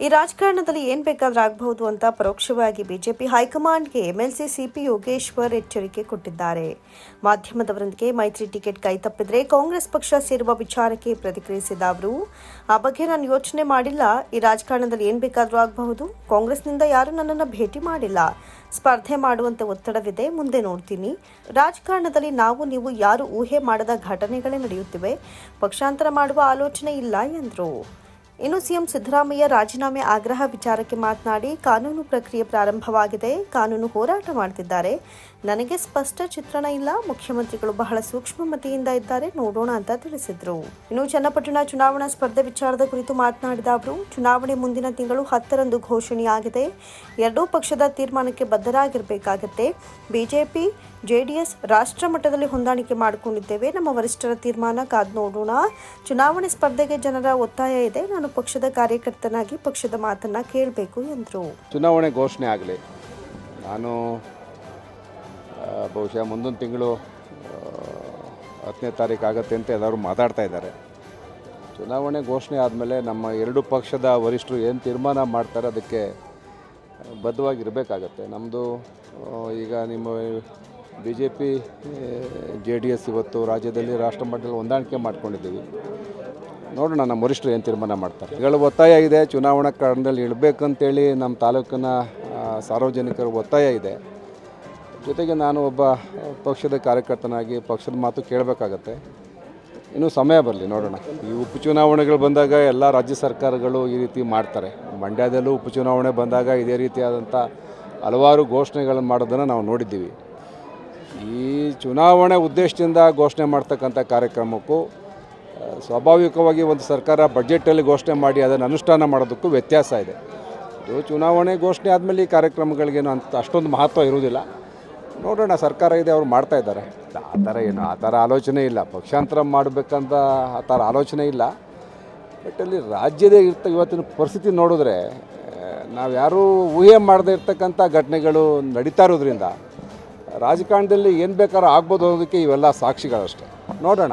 ಈ ರಾಜಕಾರಣದಲ್ಲಿ ಏನ್ ಬೇಕಾದ್ರೂ ಆಗಬಹುದು ಅಂತ ಪರೋಕ್ಷವಾಗಿ ಬಿಜೆಪಿ ಹೈಕಮಾಂಡ್ಗೆ ಎಂಎಲ್ಸಿ ಸಿಪಿ ಯೋಗೇಶ್ವರ್ ಎಚ್ಚರಿಕೆ ಕೊಟ್ಟಿದ್ದಾರೆ. ಮಾಧ್ಯಮದವರೊಂದಿಗೆ ಮೈತ್ರಿ ಟಿಕೆಟ್ ಕೈ ತಪ್ಪಿದ್ರೆ ಕಾಂಗ್ರೆಸ್ ಪಕ್ಷ ಸೇರುವ ವಿಚಾರಕ್ಕೆ ಪ್ರತಿಕ್ರಿಯಿಸಿದ ಅವರು, ಆ ಬಗ್ಗೆ ನಾನು ಯೋಚನೆ ಮಾಡಿಲ್ಲ. ಈ ರಾಜಕಾರಣದಲ್ಲಿ ಏನ್ ಬೇಕಾದ್ರೂ ಆಗಬಹುದು. ಕಾಂಗ್ರೆಸ್ನಿಂದ ಯಾರು ನನ್ನನ್ನು ಭೇಟಿ ಮಾಡಿಲ್ಲ. ಸ್ಪರ್ಧೆ ಮಾಡುವಂತ ಒತ್ತಡವಿದೆ. ಮುಂದೆ ನೋಡ್ತೀನಿ. ರಾಜಕಾರಣದಲ್ಲಿ ನಾವು, ನೀವು, ಯಾರು ಊಹೆ ಮಾಡದ ಘಟನೆಗಳೇ ನಡೆಯುತ್ತಿವೆ. ಪಕ್ಷಾಂತರ ಮಾಡುವ ಆಲೋಚನೆ ಇಲ್ಲ ಎಂದರು. ಇನ್ನು ಸಿಎಂ ಸಿದ್ದರಾಮಯ್ಯ ರಾಜೀನಾಮೆ ಆಗ್ರಹ ವಿಚಾರಕ್ಕೆ ಮಾತನಾಡಿ ಕಾನೂನು ಪ್ರಕ್ರಿಯೆ ಪ್ರಾರಂಭವಾಗಿದೆ, ಕಾನೂನು ಹೋರಾಟ ಮಾಡ್ತಿದ್ದಾರೆ. ನನಗೆ ಸ್ಪಷ್ಟ ಚಿತ್ರಣ ಇಲ್ಲ, ಮುಖ್ಯಮಂತ್ರಿಗಳು ಬಹಳ ಸೂಕ್ಷ್ಮಮತಿಯಿಂದ ಇದ್ದಾರೆ, ನೋಡೋಣ ಅಂತ ತಿಳಿಸಿದರು. ಇನ್ನು ಚನ್ನಪಟ್ಟಣ ಚುನಾವಣಾ ಸ್ಪರ್ಧೆ ವಿಚಾರದ ಕುರಿತು ಮಾತನಾಡಿದ ಅವರು, ಚುನಾವಣೆ ಮುಂದಿನ ತಿಂಗಳು ಹತ್ತರಂದು ಘೋಷಣೆಯಾಗಿದೆ. ಎರಡೂ ಪಕ್ಷದ ತೀರ್ಮಾನಕ್ಕೆ ಬದ್ಧರಾಗಿರಬೇಕಾಗತ್ತೆ. ಬಿಜೆಪಿ, ಜೆಡಿಎಸ್ ರಾಷ್ಟ್ರ ಮಟ್ಟದಲ್ಲಿ ಹೊಂದಾಣಿಕೆ ಮಾಡಿಕೊಂಡಿದ್ದೇವೆ. ನಮ್ಮ ವರಿಷ್ಠರ ತೀರ್ಮಾನ ಕಾದ್ ನೋಡೋಣ. ಚುನಾವಣೆ ಸ್ಪರ್ಧೆಗೆ ಜನರ ಒತ್ತಾಯ ಇದೆ. ನಾನು ಪಕ್ಷದ ಕಾರ್ಯಕರ್ತನಾಗಿ ಪಕ್ಷದ ಮಾತನ್ನ ಕೇಳಬೇಕು ಎಂದರು. ಚುನಾವಣೆ ಘೋಷಣೆ ಆಗಲಿ. ನಾನು ಬಹುಶಃ ಮುಂದಿನ ತಿಂಗಳು ಹತ್ತನೇ ತಾರೀಕು ಆಗುತ್ತೆ ಅಂತ ಎಲ್ಲರೂ ಮಾತಾಡ್ತಾ ಇದ್ದಾರೆ. ಚುನಾವಣೆ ಘೋಷಣೆ ಆದಮೇಲೆ ನಮ್ಮ ಎರಡು ಪಕ್ಷದ ವರಿಷ್ಠರು ಏನು ತೀರ್ಮಾನ ಮಾಡ್ತಾರೆ ಅದಕ್ಕೆ ಬದ್ಧವಾಗಿರಬೇಕಾಗತ್ತೆ. ನಮ್ಮದು ಈಗ ನಿಮ್ಮ B J P J D S ಇವತ್ತು ರಾಜ್ಯದಲ್ಲಿ ರಾಷ್ಟ್ರ ಮಟ್ಟದಲ್ಲಿ ಹೊಂದಾಣಿಕೆ ಮಾಡ್ಕೊಂಡಿದ್ದೀವಿ. ನೋಡೋಣ ನಮ್ಮ ವರಿಷ್ಠರು ಏನು ತೀರ್ಮಾನ ಮಾಡ್ತಾರೆ. ಈಗಳ ಒತ್ತಾಯ ಇದೆ, ಚುನಾವಣಾ ಕಾರಣದಲ್ಲಿ ಇಡಬೇಕಂತೇಳಿ ನಮ್ಮ ತಾಲೂಕಿನ ಸಾರ್ವಜನಿಕರ ಒತ್ತಾಯ ಇದೆ. ಜೊತೆಗೆ ನಾನು ಒಬ್ಬ ಪಕ್ಷದ ಕಾರ್ಯಕರ್ತನಾಗಿ ಪಕ್ಷದ ಮಾತು ಕೇಳಬೇಕಾಗತ್ತೆ. ಇನ್ನೂ ಸಮಯ ಬರಲಿ, ನೋಡೋಣ. ಈ ಉಪಚುನಾವಣೆಗಳು ಬಂದಾಗ ಎಲ್ಲ ರಾಜ್ಯ ಸರ್ಕಾರಗಳು ಈ ರೀತಿ ಮಾಡ್ತಾರೆ. ಮಂಡ್ಯದಲ್ಲೂ ಉಪಚುನಾವಣೆ ಬಂದಾಗ ಇದೇ ರೀತಿಯಾದಂಥ ಹಲವಾರು ಘೋಷಣೆಗಳನ್ನು ಮಾಡೋದನ್ನು ನಾವು ನೋಡಿದ್ದೀವಿ. ಈ ಚುನಾವಣೆ ಉದ್ದೇಶದಿಂದ ಘೋಷಣೆ ಮಾಡ್ತಕ್ಕಂಥ ಕಾರ್ಯಕ್ರಮಕ್ಕೂ ಸ್ವಾಭಾವಿಕವಾಗಿ ಒಂದು ಸರ್ಕಾರ ಬಜೆಟಲ್ಲಿ ಘೋಷಣೆ ಮಾಡಿ ಅದನ್ನು ಅನುಷ್ಠಾನ ಮಾಡೋದಕ್ಕೂ ವ್ಯತ್ಯಾಸ ಇದೆ. ಇದು ಚುನಾವಣೆ ಘೋಷಣೆ ಆದಮೇಲೆ ಈ ಕಾರ್ಯಕ್ರಮಗಳಿಗೇನು ಅಂತ ಅಷ್ಟೊಂದು ಮಹತ್ವ ಇರುವುದಿಲ್ಲ. ನೋಡೋಣ, ಸರ್ಕಾರ ಇದೆ, ಅವ್ರು ಮಾಡ್ತಾ ಇದ್ದಾರೆ. ಆ ಥರ ಏನು, ಆ ಥರ ಆಲೋಚನೆ ಇಲ್ಲ. ಪಕ್ಷಾಂತರ ಮಾಡಬೇಕಂತ ಆ ಥರ ಆಲೋಚನೆ ಇಲ್ಲ. ಬಟ್ ಅಲ್ಲಿ ರಾಜ್ಯದ ಇರ್ತ, ಇವತ್ತಿನ ಪರಿಸ್ಥಿತಿ ನೋಡಿದ್ರೆ ನಾವು ಯಾರೂ ಊಹೆ ಮಾಡದೇ ಇರ್ತಕ್ಕಂಥ ಘಟನೆಗಳು ನಡೀತಾ ಇರೋದ್ರಿಂದ ರಾಜಕಾರಣದಲ್ಲಿ ಏನು ಬೇಕಾದ್ರೂ ಆಗ್ಬೋದು ಅನ್ನೋದಕ್ಕೆ ಇವೆಲ್ಲ ಸಾಕ್ಷಿಗಳಷ್ಟೇ. ನೋಡೋಣ.